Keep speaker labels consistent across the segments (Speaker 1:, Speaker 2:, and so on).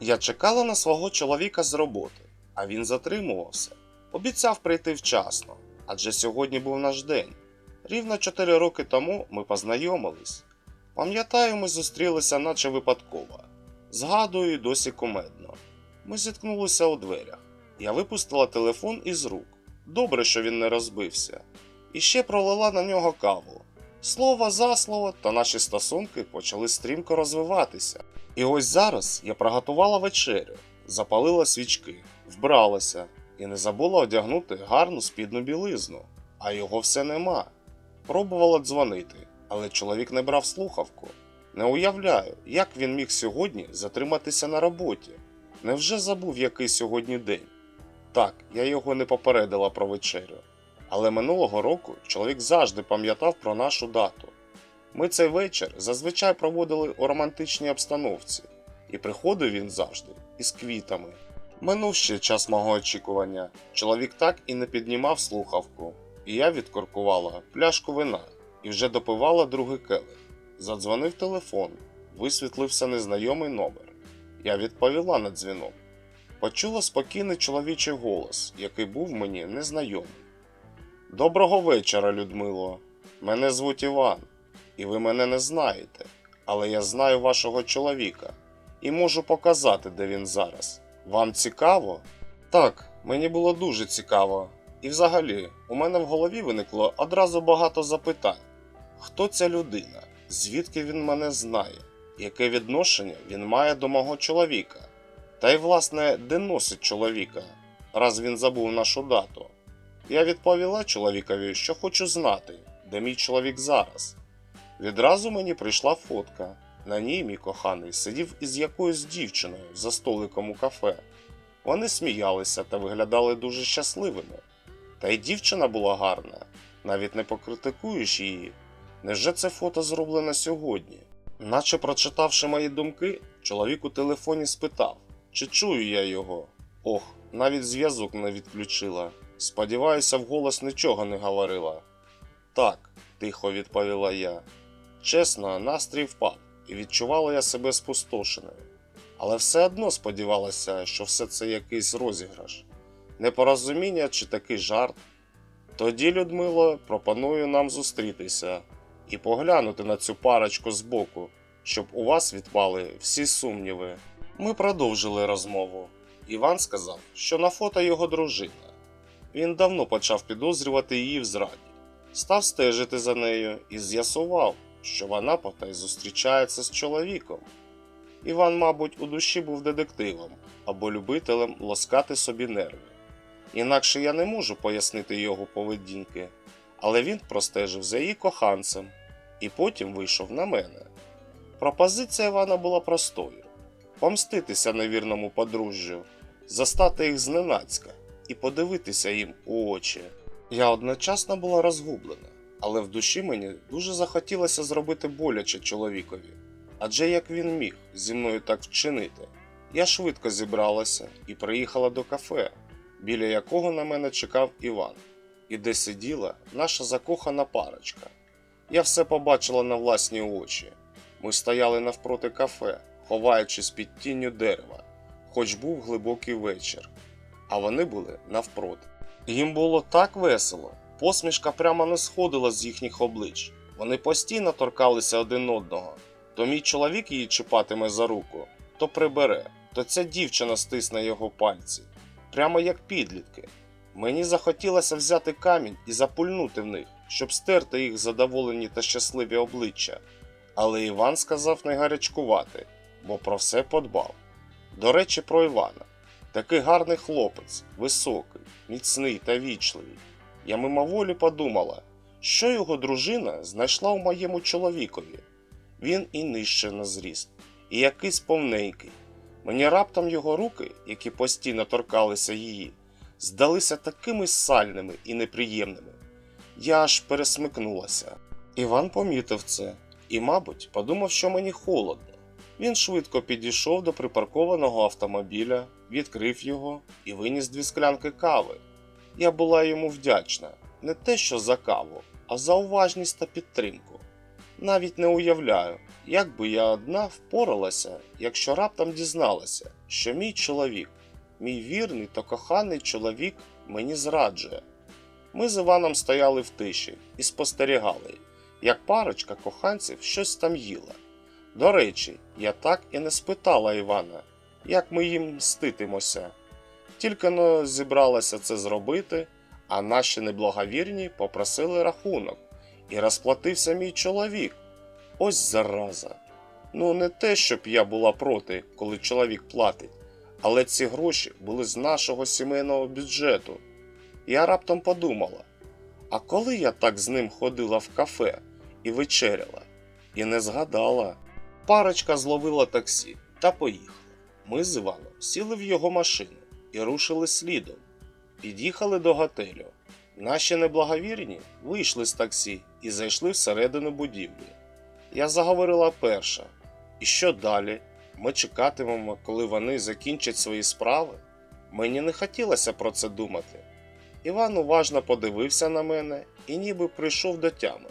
Speaker 1: Я чекала на свого чоловіка з роботи, а він затримувався. Обіцяв прийти вчасно, адже сьогодні був наш день. Рівно 4 роки тому ми познайомились. Пам'ятаю, ми зустрілися наче випадково. Згадую, досі кумедно. Ми зіткнулися у дверях. Я випустила телефон із рук. Добре, що він не розбився. І ще пролила на нього каву. Слово за слово, та наші стосунки почали стрімко розвиватися. І ось зараз я приготувала вечерю, запалила свічки, вбралася і не забула одягнути гарну спідну білизну, а його все нема. Пробувала дзвонити, але чоловік не брав слухавку. Не уявляю, як він міг сьогодні затриматися на роботі. Невже забув, який сьогодні день? Так, я його не попередила про вечерю. Але минулого року чоловік завжди пам'ятав про нашу дату. Ми цей вечір зазвичай проводили у романтичній обстановці, і приходив він завжди із квітами. Минув ще час мого очікування. Чоловік так і не піднімав слухавку, і я відкоркувала пляшку вина і вже допивала другий келих. Задзвонив телефон, висвітлився незнайомий номер. Я відповіла на дзвінок. Почула спокійний чоловічий голос, який був мені незнайомий. Доброго вечора, Людмило. Мене звуть Іван, і ви мене не знаєте, але я знаю вашого чоловіка і можу показати, де він зараз. Вам цікаво? Так, мені було дуже цікаво. І взагалі, у мене в голові виникло одразу багато запитань: хто ця людина? Звідки він мене знає? Яке відношення він має до мого чоловіка? Та й власне, де носить чоловіка, раз він забув нашу дату. Я відповіла чоловікові, що хочу знати, де мій чоловік зараз. Відразу мені прийшла фотка. На ній мій коханий сидів із якоюсь дівчиною за столиком у кафе. Вони сміялися та виглядали дуже щасливими. Та й дівчина була гарна, навіть не покритикуєш її. Невже це фото зроблено сьогодні? Наче прочитавши мої думки, чоловік у телефоні спитав, чи чую я його. Ох, навіть зв'язок не відключила. Сподіваюся, вголос нічого не говорила. Так, тихо відповіла я. Чесно, настрій впав, і відчувала я себе спустошеною. Але все одно сподівалася, що все це якийсь розіграш, непорозуміння чи такий жарт. Тоді, Людмило, пропоную нам зустрітися і поглянути на цю парочку збоку, щоб у вас відпали всі сумніви. Ми продовжили розмову. Іван сказав, що на фото його дружина. Він давно почав підозрювати її в зраді, став стежити за нею і з'ясував, що вона потай зустрічається з чоловіком. Іван, мабуть, у душі був детективом або любителем лоскати собі нерви. Інакше я не можу пояснити його поведінки, але він простежив за її коханцем і потім вийшов на мене. Пропозиція Івана була простою: помститися невірному подружжю, застати їх зненацька і подивитися їм у очі. Я одночасно була розгублена, але в душі мені дуже захотілося зробити боляче чоловікові. Адже як він міг зі мною так вчинити? Я швидко зібралася і приїхала до кафе, біля якого на мене чекав Іван, і де сиділа наша закохана парочка. Я все побачила на власні очі. Ми стояли навпроти кафе, ховаючись під тінню дерева, хоч був глибокий вечір, а вони були навпроти. Їм було так весело, посмішка прямо не сходила з їхніх облич. Вони постійно торкалися один одного. То мій чоловік її чіпатиме за руку, то прибере, то ця дівчина стисне його пальці, прямо як підлітки. Мені захотілося взяти камінь і запульнути в них, щоб стерти їх задоволені та щасливі обличчя. Але Іван сказав не гарячкувати, бо про все подбав. До речі, про Івана. Такий гарний хлопець, високий, міцний та вічливий. Я мимоволі подумала, що його дружина знайшла у моєму чоловікові. Він і нижче на зріст, і якийсь повненький. Мені раптом його руки, які постійно торкалися її, здалися такими сальними і неприємними. Я аж пересмикнулася. Іван помітив це і, мабуть, подумав, що мені холодно. Він швидко підійшов до припаркованого автомобіля, відкрив його і виніс дві склянки кави. Я була йому вдячна не те, що за каву, а за уважність та підтримку. Навіть не уявляю, як би я одна впоралася, якщо раптом дізналася, що мій чоловік, мій вірний та коханий чоловік мені зраджує. Ми з Іваном стояли в тиші і спостерігали, як парочка коханців щось там їла. До речі, я так і не спитала Івана, як ми їм мститимося. Тільки но зібралася це зробити, а наші неблаговірні попросили рахунок, і розплатився мій чоловік. Ось зараза. Ну, не те, щоб я була проти, коли чоловік платить, але ці гроші були з нашого сімейного бюджету. Я раптом подумала: а коли я так з ним ходила в кафе і вечеряла, і не згадала. Парочка зловила таксі та поїхала. Ми з Іваном сіли в його машину і рушили слідом. Під'їхали до готелю. Наші неблаговірні вийшли з таксі і зайшли всередину будівлі. Я заговорила перша. І що далі? Ми чекатимемо, коли вони закінчать свої справи? Мені не хотілося про це думати. Іван уважно подивився на мене і ніби прийшов до тями.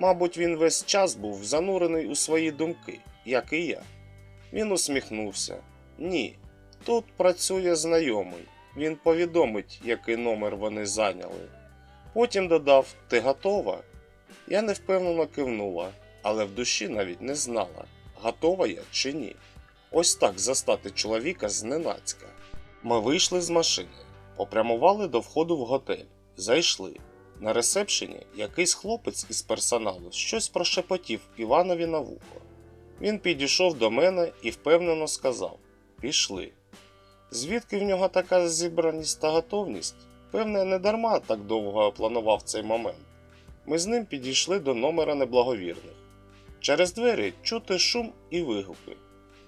Speaker 1: Мабуть, він весь час був занурений у свої думки, як і я. Він усміхнувся. Ні, тут працює знайомий. Він повідомить, який номер вони зайняли. Потім додав: Ти готова? Я невпевнено кивнула, але в душі навіть не знала, готова я чи ні. Ось так застати чоловіка зненацька. Ми вийшли з машини, попрямували до входу в готель, зайшли. На ресепшені якийсь хлопець із персоналу щось прошепотів Іванові на вухо. Він підійшов до мене і впевнено сказав: Пішли. Звідки в нього така зібраність та готовність? Певне, не дарма так довго планував цей момент. Ми з ним підійшли до номера неблаговірних. Через двері чути шум і вигуки.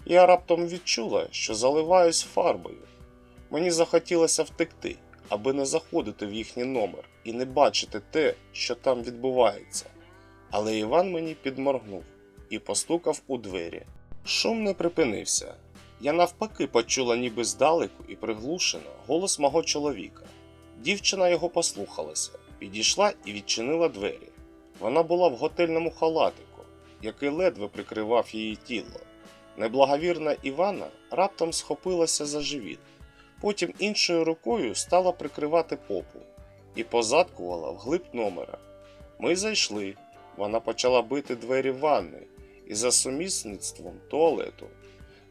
Speaker 1: Я раптом відчула, що заливаюсь фарбою. Мені захотілося втекти, аби не заходити в їхній номер і не бачити те, що там відбувається. Але Іван мені підморгнув і постукав у двері. Шум не припинився. Я навпаки почула ніби здалеку і приглушено голос мого чоловіка. Дівчина його послухалася, підійшла і відчинила двері. Вона була в готельному халатику, який ледве прикривав її тіло. Неблаговірна Івана раптом схопилася за живіт, потім іншою рукою стала прикривати попу і позадкувала вглиб номера. Ми зайшли. Вона почала бити двері ванни і за сумісництвом туалету.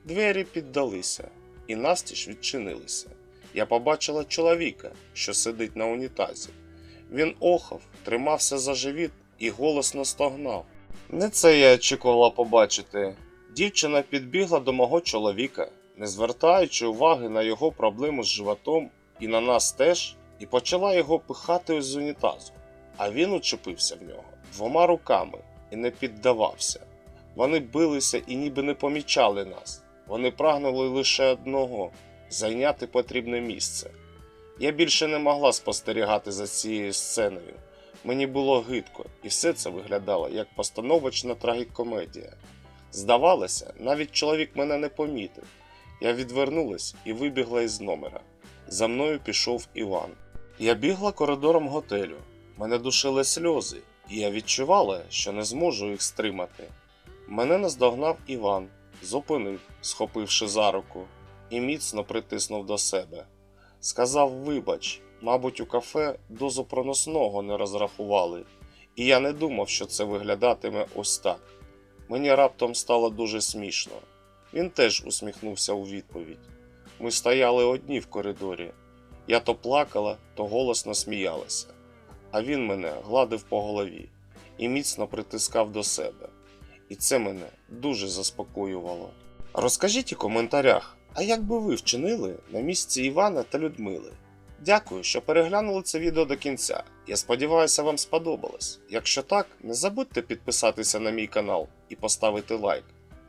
Speaker 1: Двері піддалися і настіж відчинилися. Я побачила чоловіка, що сидить на унітазі. Він охав, тримався за живіт і голосно стогнав. Не це я очікувала побачити. Дівчина підбігла до мого чоловіка, не звертаючи уваги на його проблему з животом і на нас теж, і почала його пихати з унітазу. А він учепився в нього двома руками і не піддавався. Вони билися і ніби не помічали нас. Вони прагнули лише одного зайняти потрібне місце. Я більше не могла спостерігати за цією сценою. Мені було гидко, і все це виглядало як постановочна трагікомедія. Здавалося, навіть чоловік мене не помітив. Я відвернулась і вибігла із номера. За мною пішов Іван. Я бігла коридором готелю. Мене душили сльози, і я відчувала, що не зможу їх стримати. Мене наздогнав Іван, зупинив, схопивши за руку, і міцно притиснув до себе. Сказав: Вибач, мабуть, у кафе дозу проносного не розрахували, і я не думав, що це виглядатиме ось так. Мені раптом стало дуже смішно. Він теж усміхнувся у відповідь. Ми стояли одні в коридорі. Я то плакала, то голосно сміялася, а він мене гладив по голові і міцно притискав до себе. І це мене дуже заспокоювало. Розкажіть у коментарях, а як би ви вчинили на місці Івана та Людмили? Дякую, що переглянули це відео до кінця. Я сподіваюся, вам сподобалось. Якщо так, не забудьте підписатися на мій канал і поставити лайк.